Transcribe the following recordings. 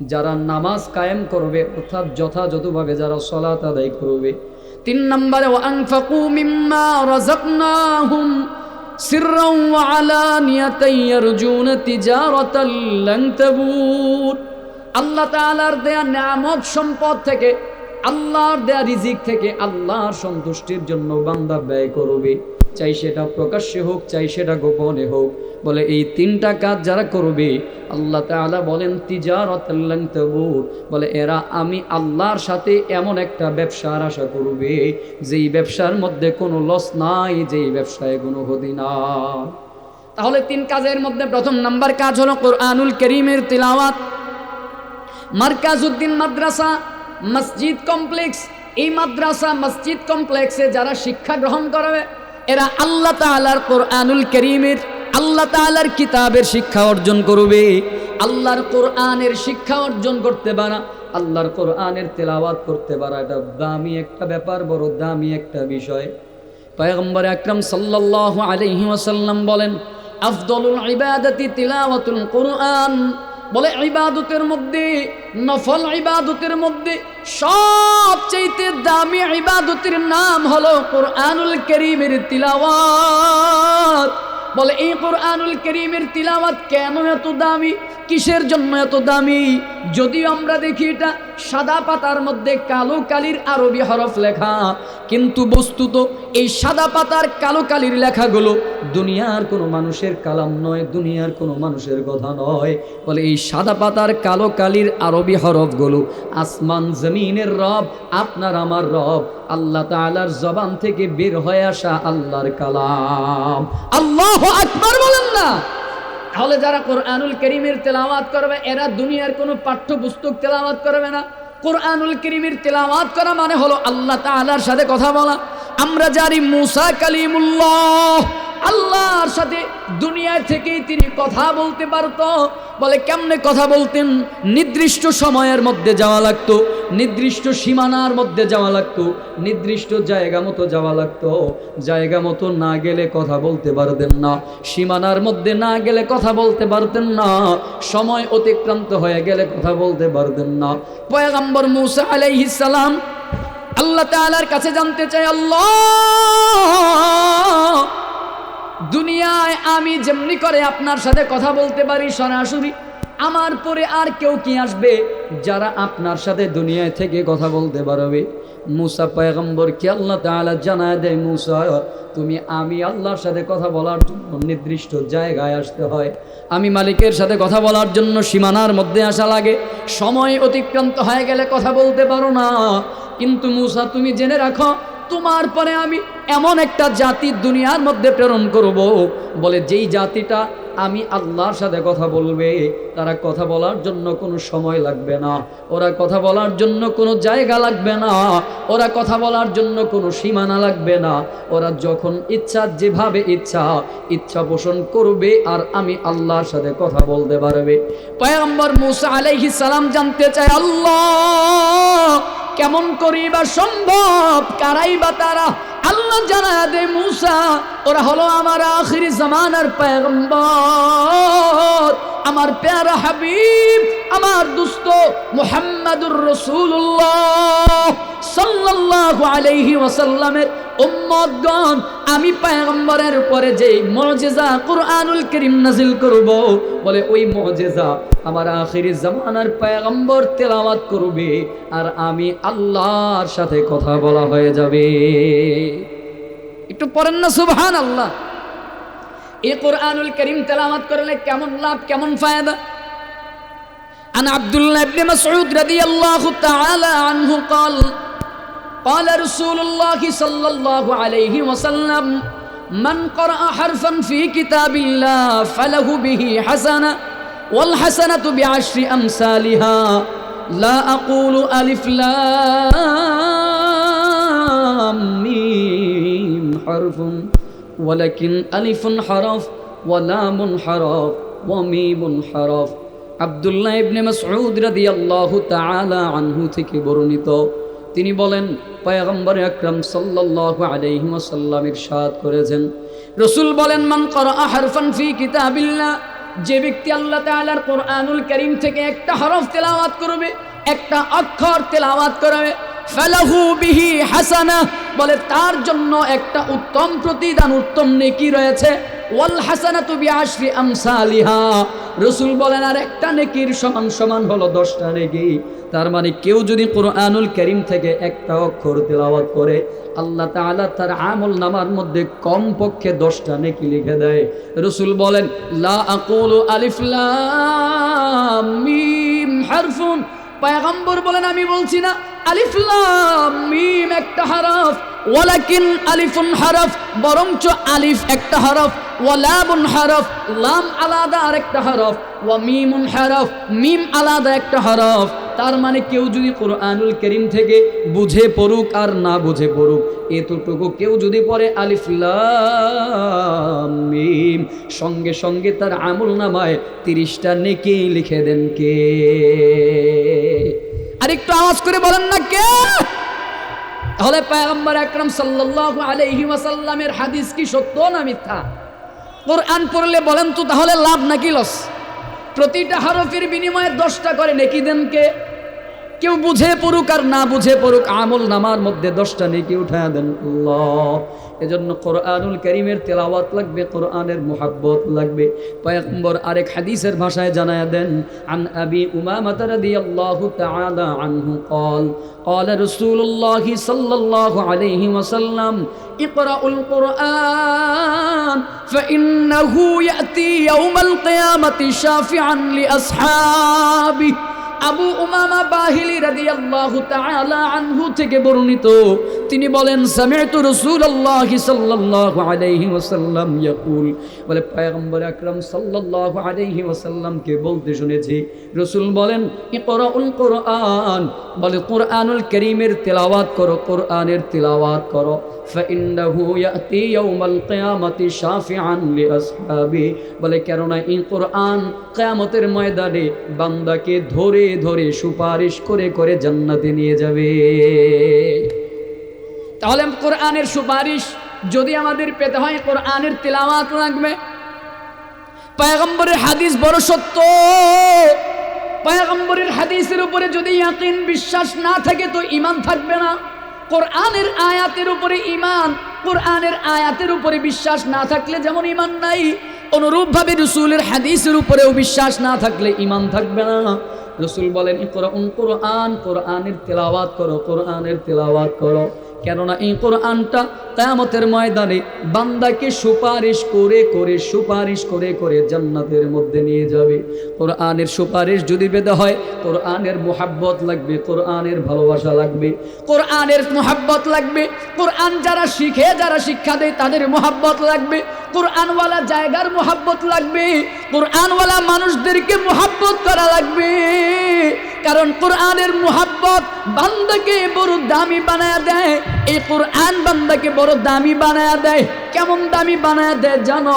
যারা নামাজ কায়েম করবে, অর্থাৎ যথাযথভাবে যারা সলাত আদায় করবে। তিন নম্বরে দেয়া সম্পদ থেকে, আল্লাহর দেয়া রিজিক থেকে আল্লাহর সন্তুষ্টির জন্য বান্দা ব্যয় করবে। চাই সেটা প্রকাশ্যে হোক, চাই সেটা গোপনে হোক। বলে, এই তিনটা কাজ যারা করবে, আল্লাহ তাআলা বলেন তিজারাতাল্লান তাবুর বলে, এরা, আমি আল্লাহর সাথে এমন একটা ব্যবসার আশা করবে, যেই ব্যবসার মধ্যে কোনো লস নাই, যেই ব্যবসায় কোনো ক্ষতি নাই তাহলে তিন কাজের মধ্যে প্রথম নাম্বার কাজ হলো কোরআনুল করিমের তিলাওয়াত। মার্কাজউদ্দিন মাদ্রাসা, মসজিদ কমপ্লেক্স, এই মাদ্রাসা, মসজিদ কমপ্লেক্সে যারা শিক্ষা গ্রহণ করবে, এরা আল্লাহ তাআলার কোরআনুল করিমের আল্লাহ তাআলার কিতাবের শিক্ষা অর্জন করবে, আল্লাহর কোরআনের শিক্ষা অর্জন করতে পারা, আল্লাহর কোরআনের তেলাওয়াত করতে পারা, এটা দামি একটা ব্যাপার, বড় দামি একটা বিষয়। পয়গম্বর আকরাম সাল্লাল্লাহু আলাইহি ওয়াসাল্লাম বলেন, আফদলুল ইবাদাতি তিলাওয়াতুল কোরআন। বলে, ইবাদতের মধ্যে, নফল ইবাদতের মধ্যে সবচেয়ে দামি ইবাদতের নাম হলো কোরআনুল করিমের তিলাওয়াত। বলে এই কোরআনুল করিমের তিলাওয়াত কেন এত দামি? কিসের জন্য এত দামি? যদিও আমরা দেখি এটা সাদা পাতার মধ্যে কালো কালির আরবি হরফ লেখা। কিন্তু বস্তুত এই সাদা পাতার কালো কালির লেখাগুলো দুনিয়ার কোনো মানুষের কালাম নয়, দুনিয়ার কোনো মানুষের কথা নয়। বলে এই সাদা পাতার কালো কালির আরবি হরফগুলো আসমান জমিনের রব, আপনার আমার রব, আল্লাহ তাআলার জবান থেকে বের হয়ে আসা আল্লাহর কালাম। আল্লাহ আকবার বলেন না। তাহলে যারা কোরআনুল করিমের তেলাওয়াত করবে, এরা দুনিয়ার কোনো পাঠ্যপুস্তক তেলাওয়াত করবে না। কোরআনুল করিমের তেলাওয়াত করা মানে হলো আল্লাহ তাআলার সাথে কথা বলা। আমরা জানি মুসা কালিমুল্লাহ, আল্লাহর সাথে দুনিয়া থেকেই তিনি কথা বলতে পারতো। বলে কেমনে কথা বলতেন? নির্দিষ্ট সময়ের মধ্যে যাওয়া লাগতো। নির্দিষ্ট সীমানার মধ্যে যাওয়া লাগতো, নির্দিষ্ট জায়গা মতো যাওয়া লাগতো। জায়গা মতো না গেলে কথা বলতে পারতেন না। সীমানার মধ্যে না গেলে কথা বলতে পারতেন না। সময় অতিক্রান্ত হয়ে গেলে কথা বলতে পারতেন না। পয়গম্বর মুসা আলাইহিস সালাম আল্লাহ তাআলার কাছে জানতে চাই আল্লাহ, দুনিয়ায় আমি যেমনি করে আপনার সাথে কথা বলতে পারি সরাসরি আমার পরে আর কেউ কি আসবে? যারা আপনার সাথে দুনিয়ায় থেকে কথা বলতে পারবে। মুসা পয়গম্বরকে আল্লাহ তাআলা জানায় দেয়, মুসা, তুমি আমি আল্লাহর সাথে কথা বলার জন্য নির্দিষ্ট জায়গায় আসতে হয়। আমি মালিকের সাথে কথা বলার জন্য সীমানার মধ্যে আসা লাগে। সময় অতিক্রান্ত হয়ে গেলে কথা বলতে পারো না। কিন্তু মুসা, তুমি জেনে রাখো, তোমার পরে আমি এমন একটা জাতি দুনিয়ার মধ্যে প্রেরণ করব। বলে যেই জাতিটা আমি আল্লাহর সাথে কথা বলবে, তারা কথা বলার জন্য কোনো সময় লাগবে না। ওরা কথা বলার জন্য কোনো জায়গা লাগবে না। ওরা কথা বলার জন্য কোনো সীমানা লাগবে না। ওরা যখন ইচ্ছা, যেভাবে ইচ্ছা ইচ্ছা পোষণ করবে আর আমি আল্লাহর সাথে কথা বলতে পারবে। পয়গম্বর মুসা আলাইহিস সালাম জানতে চায়, আল্লাহ, কেমন করিবা সম্ভব? কারাই বা তারা? আল্লাহ জানা দে মুসা, ওরা হলো আমার আখির জামানার পেগম্বর আমার প্যারা হাবিব, আমার দুস্ত মোহাম্মদুর রসুল্লাহ সাল্লাল্লাহু আলাইহি ওয়াসাল্লামের উম্মতগণ আমি পয়গম্বরের উপরে যেই মুজিজা কুরআনুল কারীম নাজিল করব বলে ওই মুজিজা আমার আখিরি জামানার পয়গম্বর তেলাওয়াত করবে আর আমি আল্লাহর সাথে কথা বলা হয়ে যাবে একটু পড়েন না সুবহান আল্লাহ এই কোরআনুল করিম তেলাওয়াত করলে কেমন লাভ কেমন ফায়দা عن عبد الله بن مسعود رضي الله تعالى عنه قال قال رسول الله صلى الله عليه وسلم من قرأ حرفا في كتاب الله فله به حسنة والحسنة بعشر أمثالها لا أقول ألف لام ميم حرف ولكن ألف حرف ولام حرف وميم حرف আবদুল্লাহ ইবনে মাসউদ রাদিয়াল্লাহু তাআলা আনহু থেকে বর্ণিত তিনি বলেন, পয়গম্বর আকরাম সাল্লাল্লাহু আলাইহি ওয়াসাল্লাম ইরশাদ করেছেন। রসুল বলেন, মান করা হারফান ফি কিতাবিল্লাহ, যে ব্যক্তি আল্লাহ তাআলার কোরআনুল করিম থেকে একটা হরফ তেলাওয়াত করবে, একটা অক্ষর তেলাওয়াত করবে, ফালাহু বিহি হাসানা, বলে, তার জন্য একটা উত্তম প্রতিদান, উত্তম নেকি রয়েছে। ওয়াল হাসানাতু বিআশরি আমসালিহা রাসূল বলেন, আর একটা নেকির সমান সমান হলো 10টা নেকি। তার মানে কেউ যদি কোরআনুল করিম থেকে একটা অক্ষর তেলাওয়াত করে, আল্লাহ তাআলা তার আমল নামার মধ্যে কম পক্ষে 10টা নেকি লিখে দেয়। রসুল বলেন, লা আকুলু আলিফলাম হারফুন। পায়গম্বর বলেন, আমি বলছি না, আলিফ লাম মিম একটা হরফ, ওয়ালাকিন আলিফুন হরফ, বরঞ্চ আলিফ একটা হরফ। ওয়ালাবুন হরফ, লাম আলাদা আরেকটা হরফ, ওয়া মিমুন হরফ, মিম আলাদা একটা হরফ। তার মানে কেউ যদি কোরআনুল করিম থেকে বুঝে পড়ুক আর না বুঝে পড়ুক, এতটুকু কেউ যদি পড়ে মিম, সঙ্গে সঙ্গে তার আমল নামায় তিরিশটা নেকি লিখে দেন কে? আর একটু আওয়াজ করে বলেন না কে? তাহলে পায়গম্বর আকরাম সাল্লাল্লাহু আলাইহি ওয়াসাল্লামের হাদিস কি সত্য না মিথ্যা? কোরআন পড়লে বলেন তো, তাহলে লাভ নাকি লস? প্রতিটা হরফের বিনিময়ে দশটা করে নেকি দেন কে? কেউ বুঝে পড়ুক আর না বুঝে পড়ুক আমল নামার মধ্যে দশটা নেকি উঠা দেন আল্লাহ এজন্য কোরআনুল করিমের তেলাওয়াত লাগবে কোরআনের মোহাব্বত লাগবে পয়গম্বর আরেক হাদিসের ভাষায় জানায় দেন আন আবি উমামা রাদিয়াল্লাহু তাআলা আনহু قال قال رسول الله صلى الله عليه وسلم اقرأوا القرآن فإنه يأتي يوم القيامة شافعا لأصحابه আবু উমামা বাহিলি রাদিয়াল্লাহু তাআলা আনহু থেকে বর্ণিত। তিনি বলেন, সামি'তু রাসূলুল্লাহি সাল্লাল্লাহু আলাইহি ওয়াসাল্লাম ইয়াকুল। বলে, পয়গম্বর আকরাম সাল্লাল্লাহু আলাইহি ওয়াসাল্লামকে বলতে শুনেছি। রাসূল বলেন, ইকরাউল কোরআন। বলে, কোরআনুল কারীমের তেলাওয়াত করো, কোরআনের তেলাওয়াত করো। فإنه يأتي يوم القيامة شافعا لأصحابه বলে কেননা এই কোরআন কিয়ামতের ময়দানে বান্দাকে ধরে ধরে সুপারিশ করে করে জান্নাতে নিয়ে যাবে তাহলে কোরআনের সুপারিশ যদি আমাদের পেতে হয় কোরআনের তেলাওয়াত লাগবে পয়গম্বরের হাদিস বড় সত্য পয়গম্বরের হাদিসের উপরে যদি ইয়াকিন বিশ্বাস না থাকে তো ইমান থাকবে না কোরআনের আয়াতের উপরে ইমান কোরআনের আয়াতের উপরে বিশ্বাস না থাকলে যেমন ইমান নাই, অনুরূপভাবে রসুলের হাদিসের উপরেও বিশ্বাস না থাকলে ইমান থাকবে না। রসুল বলেন কোরআন কোরআন, কোরআনের তেলাওয়াত করো, কোরআনের তেলাওয়াত করো। কেননা এই কোরআনটা কেয়ামতের ময়দানে বান্দাকে সুপারিশ করে করে সুপারিশ করে করে জান্নাতের মধ্যে নিয়ে যাবে। কোরআনের সুপারিশ যদি বেদে হয়, কোরআনের মোহাব্বত লাগবে, কোরআনের ভালোবাসা লাগবে, কোরআনের মোহাব্বত লাগবে, কোরআন যারা শিখে, যারা শিক্ষা দেয় তাদের মোহাব্বত লাগবে, কোরআনওয়ালা জায়গার মোহাব্বত লাগবে, কোরআনওয়ালা মানুষদেরকে মোহাব্বত করা লাগবে। কারণ কোরআনের মোহাব্বত বান্দাকে বড় দামি বানায় দেয়। এই কোরআন বান্দাকে বড় দামি বানায় দেয়। কেমন দামি বানায় দেয় জানো?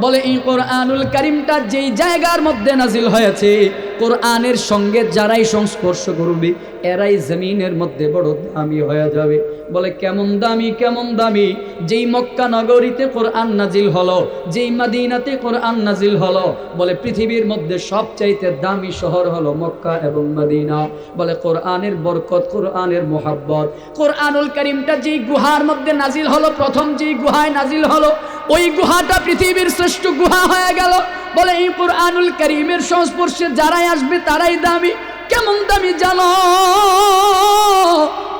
বলে, এই কোরআনুল করিমটা যেই জায়গার মধ্যে নাজিল হয়েছে, কোরআনের সঙ্গে যারাই সংস্পর্শ করবে, এরাই জমিনের মধ্যে বড় দামি হয়ে যাবে। বলে, কেমন দামি কেমন দামি, যেই মক্কা নগরীতে কোরআন নাজিল হলো, যেই মাদিনাতে কোরআন নাজিল হলো। বলে, পৃথিবীর মধ্যে সবচাইতে দামি শহর হলো মক্কা এবং মাদিনা। বলে, কোরআনের বরকত, কোরআনের মোহাব্বত, কোরআনুল করিমটা যেই গুহার মধ্যে নাজিল হলো, প্রথম যেই গুহায় নাজিল হলো, ওই গুহাটা পৃথিবীর শ্রেষ্ঠ গুহা হয়ে গেল। বলে, এই কোরআনুল করিমের সংস্পর্শে যারাই আসবে তারাই দামি। কেমন দামি জানো?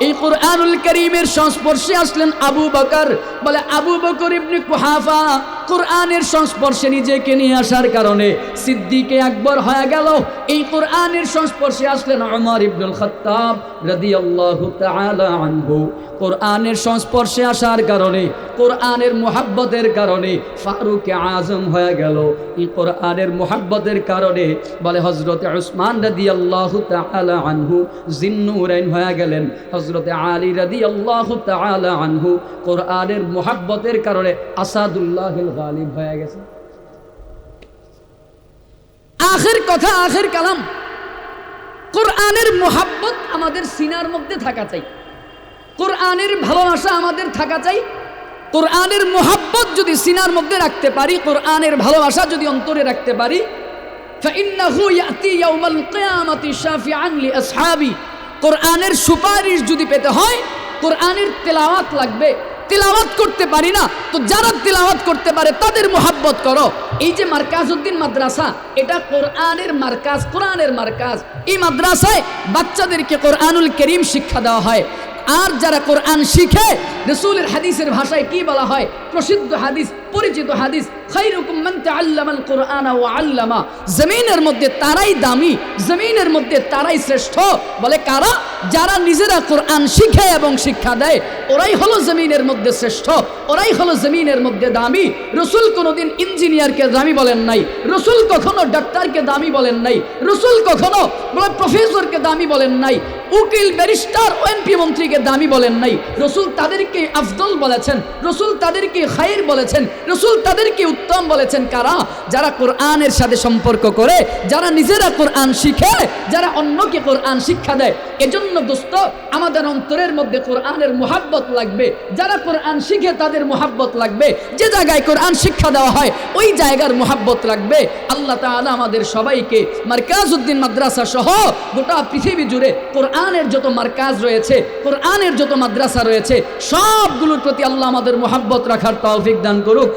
এই কোরআনুল করিমের সংস্পর্শে আসলেন আবু বকর। বলে, আবু বকর ইবনে কুহাফা কোরআনের সংস্পর্শে নিজেকে নিয়ে আসার কারণে সিদ্দিকে একবার হয়ে গেল। এই কোরআনের সংস্পর্শে আসলেন ওমর ইবনুল খাত্তাব রাদিয়াল্লাহু তাআলা আনহু। কোরআনের সংস্পর্শে আসার কারণে, কোরআনের মোহাব্বতের কারণে ফারুক আজম হয়ে গেল। এই কোরআনের মোহাব্বতের কারণে বলে হজরত উসমান রাদি আল্লাহ আনহু জিন্নুরাইন হয়ে গেলেন। হজরত আলী রাদি আল্লাহ আনহু কোরআনের মোহাব্বতের কারণে আসাদুল্লাহ গালিব হয়ে গেছে আখের কথা, আখের কালাম। কোরআনের মোহাব্বত আমাদের সিনার মধ্যে থাকা চাই। কোরআনের ভালোবাসা আমাদের থাকা চাই। কোরআনের মোহাব্বত যদি সিনার মধ্যে রাখতে পারি, কোরআনের ভালোবাসা যদি অন্তরে রাখতে পারি কোরআনের সুপারিশ যদি পেতে হয়, কোরআনের তেলাওয়াত লাগবে। তেলাওয়াত করতে পারি না, তো যারা তিলাওয়াত করতে পারে তাদের মোহাব্বত করো। এই যে মার্কাজউদ্দিন মাদ্রাসা, এটা কোরআনের মার্কাজ কোরআনের মার্কাজ। এই মাদ্রাসায় বাচ্চাদেরকে কোরআনুল করিম শিক্ষা দেওয়া হয়। আর যারা কোরআন শিখে, রসুলের হাদিসের ভাষায় কি বলা হয়? প্রসিদ্ধ হাদিস পরিচিত হাদিস মান জমিনের মধ্যে তারাই দামি, জমিনের মধ্যে তারাই শ্রেষ্ঠ। বলে কারা? যারা নিজেরা কোরআন শিখে এবং শিক্ষা দেয়, ওরাই হলো জমিনের মধ্যে শ্রেষ্ঠ, ওরাই হলো জমিনের মধ্যে দামি। রসুল কোনোদিন ইঞ্জিনিয়ারকে দামি বলেন নাই, রসুল কখনো ডাক্তারকে দামি বলেন নাই, রসুল কখনো বলে প্রফেসরকে দামি বলেন নাই, উকিল, ব্যারিস্টার ওএনপি মন্ত্রীকে দামি বলেন নাই। রসুল তাদেরকে আফদল বলেছেন, রসুল তাদেরকে খায়ের বলেছেন রসুল তাদেরকে উত্তম বলেছেন কারা? যারা কোরআনের সাথে সম্পর্ক করে, যারা নিজেরা কোরআন শিখে, যারা অন্যকে কোরআন শিক্ষা দেয়। এজন্য দোস্ত, আমাদের অন্তরের মধ্যে কোরআনের মোহাব্বত লাগবে। যারা কোরআন শিখে তাদের মোহাব্বত লাগবে। যে জায়গায় কোরআন শিক্ষা দেওয়া হয়, ওই জায়গার মোহাব্বত লাগবে। আল্লাহ তাআলা আমাদের সবাইকে মার্কাজ উদ্দিন মাদ্রাসা সহ গোটা পৃথিবী জুড়ে কোরআনের যত মার্কাজ রয়েছে, কোরআনের যত মাদ্রাসা রয়েছে, সবগুলোর প্রতি আল্লাহ আমাদের মোহাব্বত রাখার তৌফিক দান করুক।